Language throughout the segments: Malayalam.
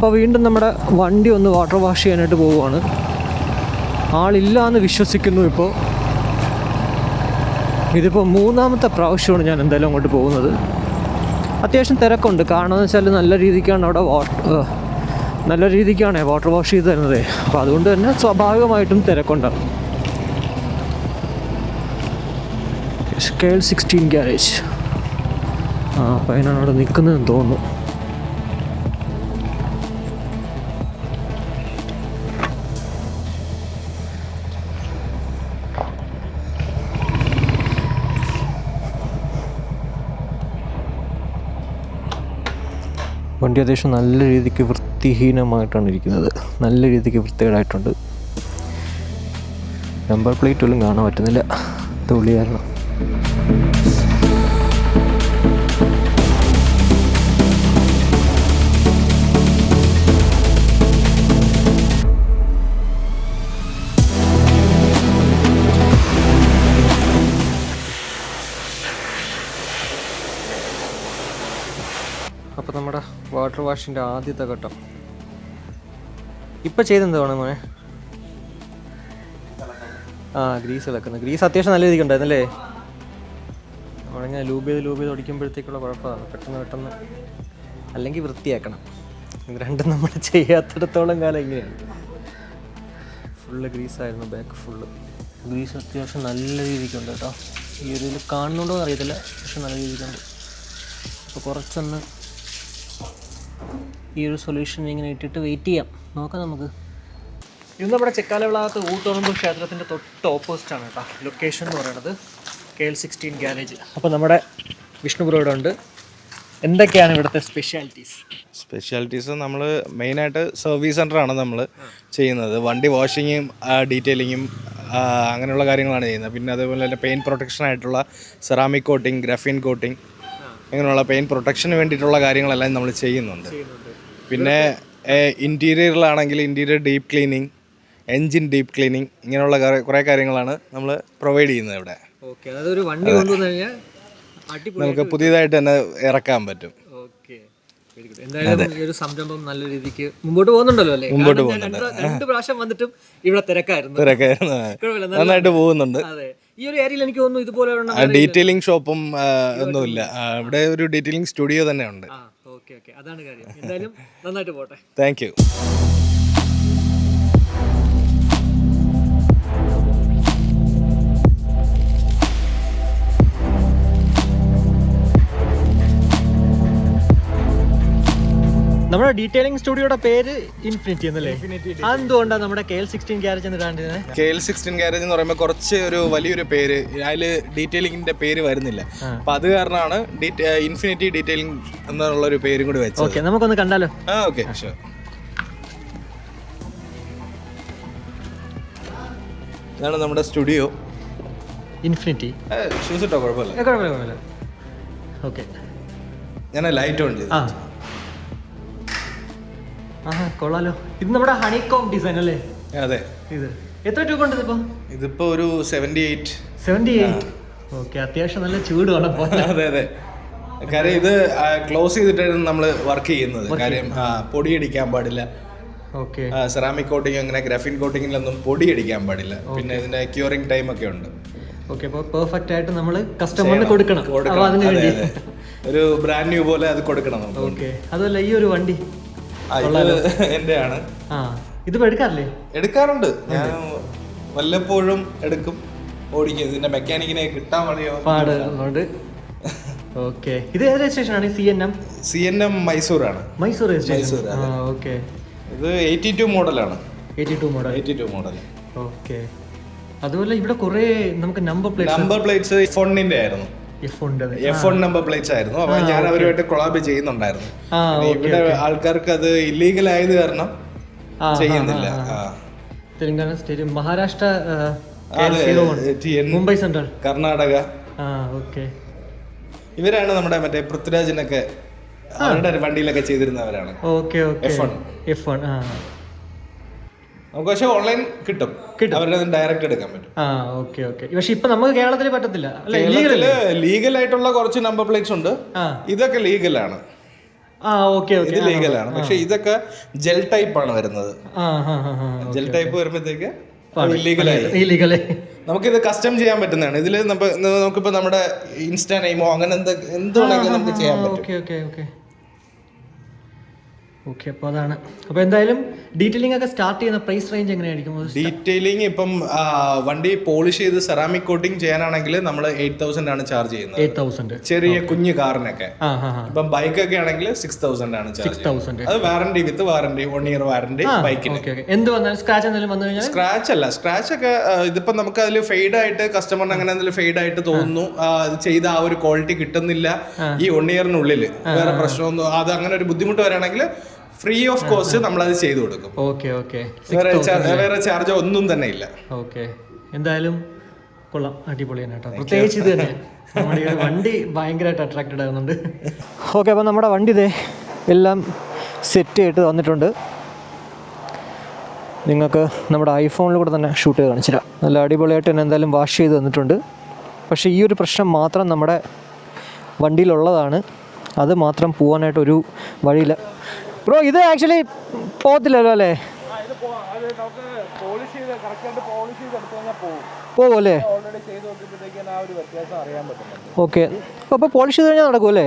അപ്പോൾ വീണ്ടും നമ്മുടെ വണ്ടി ഒന്ന് വാട്ടർ വാഷ് ചെയ്യാനായിട്ട് പോവുകയാണ്. ആളില്ല എന്ന് വിശ്വസിക്കുന്നു ഇപ്പോൾ ഇതിപ്പോൾ മൂന്നാമത്തെ പ്രാവശ്യമാണ് ഞാൻ എന്തായാലും അങ്ങോട്ട് പോകുന്നത്. അത്യാവശ്യം തിരക്കുണ്ട്. കാരണം എന്ന് വെച്ചാൽ നല്ല രീതിക്കാണ് അവിടെ വാട്ടർ നല്ല രീതിക്കാണ് വാട്ടർ വാഷ് ചെയ്ത് തരുന്നത്. അപ്പോൾ അതുകൊണ്ട് തന്നെ സ്വാഭാവികമായിട്ടും തിരക്കുണ്ടാകും സ്കെയിൽ സിക്സ്റ്റീൻ ഗ്യാരേജ് ആ അതിനാണ് അവിടെ നിൽക്കുന്നതെന്ന് തോന്നുന്നു. വണ്ടി അത്യാവശ്യം നല്ല രീതിക്ക് വൃത്തിഹീനമായിട്ടാണ് ഇരിക്കുന്നത് നല്ല രീതിക്ക് വൃത്തികേടായിട്ടുണ്ട്. നമ്പർ പ്ലേറ്റ് പോലും കാണാൻ പറ്റുന്നില്ല. തുള്ളി കാരണം അപ്പോൾ നമ്മുടെ വാട്ടർ വാഷിന്റെ ആദ്യത്തെ ഘട്ടം. ഇപ്പം ചെയ്തെന്താണ് മോനെ? ആ ഗ്രീസ് ഇളക്കുന്നത് ഗ്രീസ് അത്യാവശ്യം നല്ല രീതിക്ക് ഉണ്ടായിരുന്നല്ലേ നമ്മളിങ്ങനെ ലൂബ് ചെയ്ത് ലൂബ് ചെയ്ത് ഓടിക്കുമ്പോഴത്തേക്കുള്ള കുഴപ്പമാണ് പെട്ടെന്ന് പെട്ടെന്ന് അല്ലെങ്കിൽ വൃത്തിയാക്കണം. ഇത് രണ്ടും നമ്മൾ ചെയ്യാത്തിടത്തോളം കാലം ഇങ്ങനെയാണ്. ഫുള്ള് ഗ്രീസായിരുന്നു ബാക്ക് ഫുള്ള് ഗ്രീസ് അത്യാവശ്യം നല്ല രീതിക്കുണ്ട് കേട്ടോ. ഈ ഒരു ഇതിൽ കാണുന്നുണ്ടോ എന്ന് അറിയത്തില്ല പക്ഷെ നല്ല രീതിക്കുണ്ട് അപ്പോൾ കുറച്ചൊന്ന് ഈ ഒരു സൊല്യൂഷൻ ഇങ്ങനെ ഇട്ടിട്ട് വെയിറ്റ് ചെയ്യാം. നോക്കാം നമുക്ക്. ഇത് നമ്മുടെ ചെക്കാലവിളാകത്ത് ഊട്ടുറമ്പ് ക്ഷേത്രത്തിന്റെ തൊട്ട് ഓപ്പോസിറ്റ് ആണ് കേട്ടോ. ലൊക്കേഷൻ എന്ന് പറയുന്നത് കെ എൽ സിക്സ്റ്റീൻ ഗ്യാരേജ് അപ്പോൾ നമ്മുടെ വിഷ്ണുപുരം ഇവിടെ ഉണ്ട്. എന്തൊക്കെയാണ് ഇവിടുത്തെ സ്പെഷ്യാലിറ്റീസ് സ്പെഷ്യാലിറ്റീസ് നമ്മൾ മെയിനായിട്ട് സർവീസ് സെന്ററാണ് നമ്മൾ ചെയ്യുന്നത്. വണ്ടി വാഷിങ്ങും ഡീറ്റെയിലിങ്ങും അങ്ങനെയുള്ള കാര്യങ്ങളാണ് ചെയ്യുന്നത്. പിന്നെ അതേപോലെ തന്നെ പെയിൻ പ്രൊട്ടക്ഷൻ ആയിട്ടുള്ള സെറാമിക് കോട്ടിങ് ഗ്രഫീൻ കോട്ടിങ് അങ്ങനെയുള്ള പെയിൻ പ്രൊട്ടക്ഷന് വേണ്ടിയിട്ടുള്ള കാര്യങ്ങളെല്ലാം നമ്മൾ ചെയ്യുന്നുണ്ട്. പിന്നെ ഇന്റീരിയറിലാണെങ്കിൽ interior deep cleaning engine deep cleaning ഇങ്ങനെയുള്ള കുറേ കാര്യങ്ങളാണ് നമ്മൾ പ്രൊവൈഡ് ചെയ്യുന്നത് ഇവിടെ. അതായത് വണ്ടി കൊണ്ടുവന്നു കഴിഞ്ഞാൽ അടിപൊളി നമുക്ക് പുതിയതായിട്ട് തന്നെ ഇറക്കാൻ പറ്റും. എന്തായാലും ഈ ഒരു സംരംഭം നല്ല രീതിക്ക് മുമ്പോട്ട് പോകുന്നുണ്ടല്ലോ അല്ലേ? മുമ്പോട്ട് രണ്ട് പ്രാവശ്യം വന്നിട്ടും ഇവിടെ തിരക്കായിരുന്നു. തിരക്കായിരുന്നു. നന്നായിട്ട് പോകുന്നുണ്ട്. അതെ. ഈ ഒരു ഏരിയയിൽ എനിക്ക് തോന്നുന്നു ഇതുപോലെ ഡീറ്റെയിലിംഗ് ഷോപ്പും ഒന്നുമില്ല. ഇവിടെ ഒരു ഡീറ്റെയിലിംഗ് സ്റ്റുഡിയോ തന്നെ ഉണ്ട്. Okay okay. അതാണ് കാര്യം. എന്തായാലും നന്നായിട്ട് പോട്ടെ. താങ്ക് നമ്മുടെ ഡീറ്റെയിലിംഗ് സ്റ്റുഡിയോയുടെ പേര് ഇൻഫിനിറ്റി എന്നല്ലേ? എന്തുകൊണ്ടാണ് നമ്മുടെ കെ എൽ സിക്സ്റ്റീൻ ഗ്യാരേജ് എന്ന് ഇടാണ്ടിരുന്നത് കെ എൽ സിക്സ്റ്റീൻ ഗ്യാരേജ് എന്ന് പറയുമ്പോൾ കുറച്ച് ഒരു വലിയൊരു പേര് അതിൽ ഡീറ്റെയിലിംഗിന്റെ പേര് വരുന്നില്ല. അപ്പൊ അത് കാരണമാണ് ഇൻഫിനിറ്റി ഡീറ്റെയിലിംഗ് എന്നുള്ള ഒരു പേരും കൂടി വെച്ചത്. ഓക്കെ നമുക്കൊന്ന് കണ്ടാലോ? ആ ഓക്കെ ഷുവർ ഇതാണ് നമ്മുടെ സ്റ്റുഡിയോ ഇൻഫിനിറ്റി ഷൂസ് ഇട്ടോ? കുഴപ്പമില്ല. ഓക്കെ ഞാൻ ലൈറ്റ് ഓൺ ചെയ്തു ആ കൊള്ളാലോ. ഇത് നമ്മുടെ ഹണികോം ഡിസൈൻ അല്ലേ? അതെ. ഇത്. എത്ര രൂപ ഉണ്ട് ഇതിപ്പോ? ഇതിപ്പോ ഒരു seventy eight seventy eight okay അത്യാവശ്യം നല്ല ചൂട് വേണം അതെ അതെ. കാര്യം ഇത് ക്ലോസ് ചെയ്തിട്ടായിരുന്നു നമ്മൾ വർക്ക് ചെയ്യുന്നത്. കാര്യം പൊടി പൊടിയടിക്കാൻ പാടില്ല. സെറാമിക് കോട്ടിംഗ് അങ്ങനെ ഗ്രാഫിൻ കോട്ടിങ്ങിലൊന്നും പൊടിയടിക്കാൻ പാടില്ല. പിന്നെ ഇതിന്റെ ക്യൂറിംഗ് ടൈം ഒക്കെ ഉണ്ട്. ഓക്കെ അപ്പോൾ പെർഫെക്റ്റ് ആയിട്ട് നമ്മൾ കസ്റ്റമറിന് കൊടുക്കണം. ഒരു ബ്രാൻഡ് ന്യൂ പോലെ അത് കൊടുക്കണം ഓക്കെ. അതുമല്ല ഈ ഒരു വണ്ടി. ആ, ഇത് എടുക്കാറില്ലേ? എടുക്കാറുണ്ട്. ഞാൻ വല്ലപ്പോഴും എടുക്കും. ഓടിക്കും. ഇതിന്റെ മെക്കാനിക്കിനെ കിട്ടാൻ മതിയോ പാട്. അതുകൊണ്ട് ഓക്കെ. ഇത് ഏത് registration C N M C N M Mysore ആണ് മൈസൂർ, മൈസൂർ ഓക്കെ. ഇത് എയ്റ്റി ടു മോഡലാണ്. Eighty two model. Eighty two model. Okay. അതുപോലെ ഇവിടെ കുറെ നമുക്ക് നമ്പർ പ്ലേറ്റ് നമ്പർ പ്ലേറ്റ്സ് ഫോണിന്റെ ആയിരുന്നു. എഫ് വൺ നമ്പർ പ്ലേറ്റ്സ് ആയിരുന്നു. അപ്പൊ ഞാൻ അവരുമായിട്ട് കൊളാബ് ചെയ്യുന്നുണ്ടായിരുന്നു. ഇവിടെ ആൾക്കാർക്ക് അത് ഇല്ലീഗൽ ആയത് കാരണം ചെയ്യുന്നില്ല. Telangana state Maharashtra Mumbai central. Karnataka. ഇവരാണ് നമ്മുടെ മറ്റേ പൃഥ്വിരാജിനൊക്കെ അവരുടെ വണ്ടിയിലൊക്കെ ചെയ്തിരുന്നവരാണ്. F okay F1. F one ആ. നമുക്ക് പക്ഷെ ഓൺലൈൻ കിട്ടും. കിട്ടും. അവരുടെ ഡയറക്റ്റ് എടുക്കാൻ പറ്റും. ആ ഓക്കെ ഓക്കെ പക്ഷെ ഇപ്പൊ നമുക്ക് കേരളത്തിൽ പറ്റത്തില്ല. കേരളത്തിൽ ലീഗൽ ആയിട്ടുള്ള കുറച്ച് നമ്പർ പ്ലേറ്റ്സ് ഉണ്ട്. ഇതൊക്കെ ലീഗലാണ് ആ ഓക്കെ ഇത് ലീഗലാണ് പക്ഷെ ഇതൊക്കെ ജെൽ ടൈപ്പ് ആണ് വരുന്നത്. ജെൽ ടൈപ്പ് വരുമ്പോഴത്തേക്ക് നമുക്ക് ഇത് നമുക്കിത് കസ്റ്റം ചെയ്യാൻ പറ്റുന്നതാണ്. ഇതിൽ നമുക്കിപ്പോ നമ്മുടെ ഇൻസ്റ്റാ നെയിമോ അങ്ങനെ എന്ത് എന്തുണ്ടെങ്കിലും നമുക്ക് ചെയ്യാൻ പറ്റും. ഓക്കെ അപ്പൊ അപ്പോൾ അതാണ്. അപ്പോൾ എന്തായാലും ഡീറ്റെയിലിംഗ് ഒക്കെ സ്റ്റാർട്ട് ചെയ്യുന്ന പ്രൈസ് റേഞ്ച് എങ്ങനെയായിരിക്കും? ഡീറ്റെയിലിംഗ് ഇപ്പം വണ്ടി പോളിഷ് ചെയ്ത് സെറാമിക് കോട്ടിംഗ് ചെയ്യാനാണെങ്കിൽ നമ്മൾ എയ്റ്റ് തൗസൻഡ് ആണ് ചാർജ് ചെയ്യുന്നത്. എയ്റ്റ് തൗസൻഡ് ചെറിയ കുഞ്ഞു കാറിനൊക്കെ. ഇപ്പം ബൈക്ക് ഒക്കെ ആണെങ്കിൽ സിക്സ് തൗസൻഡ് ആണ് സിക്സ് തൗസൻഡ് അത് warranty with warranty one year warranty ബൈക്കിന് എന്ത് വന്നാലും സ്ക്രാച്ച് എന്തെങ്കിലും വന്നു കഴിഞ്ഞാൽ സ്ക്രാച്ച് അല്ല സ്ക്രാച്ച് ഒക്കെ ഇതിപ്പോ നമുക്ക് അതിൽ ഫെയ്ഡ് ആയിട്ട് കസ്റ്റമറിന് അങ്ങനെ എന്തെങ്കിലും ഫെയ്ഡ് ആയിട്ട് തോന്നുന്നു. ചെയ്ത ആ ഒരു ക്വാളിറ്റി കിട്ടുന്നില്ല ഈ വൺ ഇയറിനുള്ളിൽ വേറെ പ്രശ്നമൊന്നും അത് അങ്ങനെ ഒരു ബുദ്ധിമുട്ട് വരാണെങ്കിൽ ഫ്രീ ഓഫ് കോസ്റ്റ് നമ്മൾ അത് ചെയ്തു കൊടുക്കും. ഓക്കെ ഓക്കെ വേറെ വേറെ ചാർജ് ഒന്നും തന്നെ ഇല്ല. ഓക്കെ എന്തായാലും കൊള്ളാം. അടിപൊളിയാണ് കേട്ടോ പ്രത്യേകിച്ച് ഇത് തന്നെ. നമ്മുടെ ഈ ഒരു വണ്ടി ഭയങ്കരമായിട്ട് അട്രാക്റ്റഡ് ആകുന്നുണ്ട് ഓക്കെ അപ്പോൾ നമ്മുടെ വണ്ടി ഇതേ എല്ലാം സെറ്റ് ചെയ്തിട്ട് തന്നിട്ടുണ്ട്. നിങ്ങൾക്ക് നമ്മുടെ ഐഫോണിൽ കൂടെ തന്നെ ഷൂട്ട് ചെയ്ത് കാണിച്ചിരാം നല്ല അടിപൊളിയായിട്ട് തന്നെ എന്തായാലും വാഷ് ചെയ്ത് തന്നിട്ടുണ്ട്. പക്ഷേ ഈ ഒരു പ്രശ്നം മാത്രം നമ്മുടെ വണ്ടിയിലുള്ളതാണ്. അത് മാത്രം പോകാനായിട്ട് ഒരു വഴിയില്ല. ബ്രോ ഇത് ആക്ച്വലി പോകത്തില്ലല്ലോ അല്ലേ? പോവല്ലേ ഓക്കെ അപ്പോൾ പോളിഷ് ചെയ്ത് കഴിഞ്ഞാൽ നടക്കും അല്ലേ?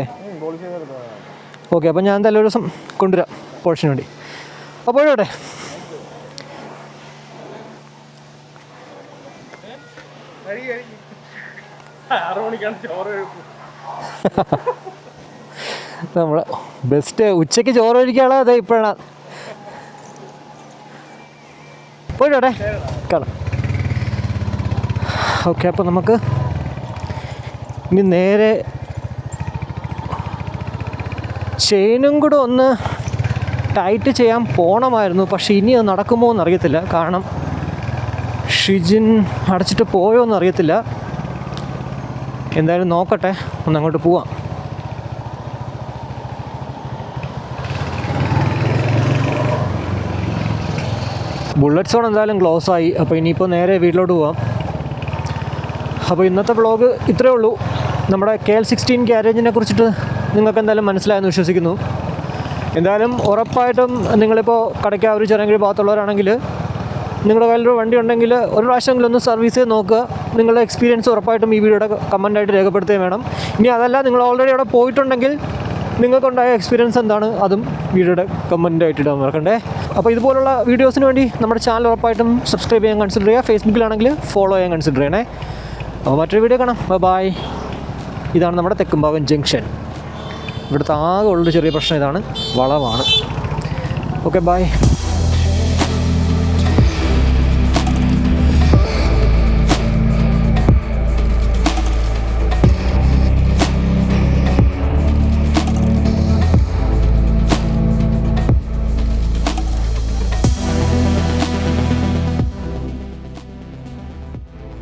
ഓക്കെ അപ്പോൾ ഞാൻ എന്തായാലും ഒരു ദിവസം കൊണ്ടുവരാം പോളിഷിന് വേണ്ടി. അപ്പോൾ പോയിട്ടെ നമ്മൾ ബെസ്റ്റ് ഉച്ചയ്ക്ക് ചോറ് കഴിക്കാനുള്ള അതെ ഇപ്പോഴാണ് പോയിട്ടെ കാണാം. ഓക്കെ അപ്പോൾ നമുക്ക് ഇനി നേരെ ചെയിനും കൂടെ ഒന്ന് ടൈറ്റ് ചെയ്യാൻ പോണമായിരുന്നു. പക്ഷേ ഇനി അത് നടക്കുമോ എന്ന് അറിയത്തില്ല കാരണം ഷിജിൻ അടച്ചിട്ട് പോയോ എന്നറിയത്തില്ല. എന്തായാലും നോക്കട്ടെ. ഒന്ന് അങ്ങോട്ട് പോവാം. ബുള്ളറ്റ് സോൺ എന്തായാലും ക്ലോസ് ആയി. അപ്പോൾ ഇനിയിപ്പോൾ നേരെ വീട്ടിലോട്ട് പോവാം. അപ്പോൾ ഇന്നത്തെ വ്ളോഗ് ഇത്രയേ ഉള്ളൂ. നമ്മുടെ കെ എൽ സിക്സ്റ്റീൻ ഗ്യാരേജിനെ കുറിച്ചിട്ട് നിങ്ങൾക്ക് എന്തായാലും മനസ്സിലായെന്ന് വിശ്വസിക്കുന്നു. എന്തായാലും ഉറപ്പായിട്ടും നിങ്ങളിപ്പോൾ കടയ്ക്കാവൂർ ചെറിയ ഭാഗത്തുള്ളവരാണെങ്കിൽ നിങ്ങളുടെ കയ്യിലൊരു വണ്ടി ഉണ്ടെങ്കിൽ ഒരു പ്രാവശ്യമെങ്കിലും ഒന്ന് സർവീസ് ചെയ്ത് നോക്കുക. നിങ്ങളുടെ എക്സ്പീരിയൻസ് ഉറപ്പായിട്ടും ഈ വീഡിയോയുടെ കമന്റായിട്ട് രേഖപ്പെടുത്തുകയും വേണം. ഇനി അതല്ല നിങ്ങൾ ഓൾറെഡി അവിടെ പോയിട്ടുണ്ടെങ്കിൽ നിങ്ങൾക്കുണ്ടായ എക്സ്പീരിയൻസ് എന്താണ്? അതും വീഡിയോയുടെ കമന്റായിട്ട് ഇടാൻ മറക്കണ്ടേ? അപ്പോൾ ഇതുപോലുള്ള വീഡിയോസിന് വേണ്ടി നമ്മുടെ ചാനൽ ഉറപ്പായിട്ടും സബ്സ്ക്രൈബ് ചെയ്യാൻ കൺസിഡർ ചെയ്യുക. ഫേസ്ബുക്കിലാണെങ്കിൽ ഫോളോ ചെയ്യാൻ കൺസിഡർ ചെയ്യണേ. അപ്പോൾ മറ്റൊരു വീഡിയോ കാണാം. ബൈ ഇതാണ് നമ്മുടെ തെക്കുംഭാഗം ജംഗ്ഷൻ. ഇവിടുത്തെ ആകെ ഉള്ളൊരു ചെറിയ പ്രശ്നം ഇതാണ്. വളവാണ്. Okay bye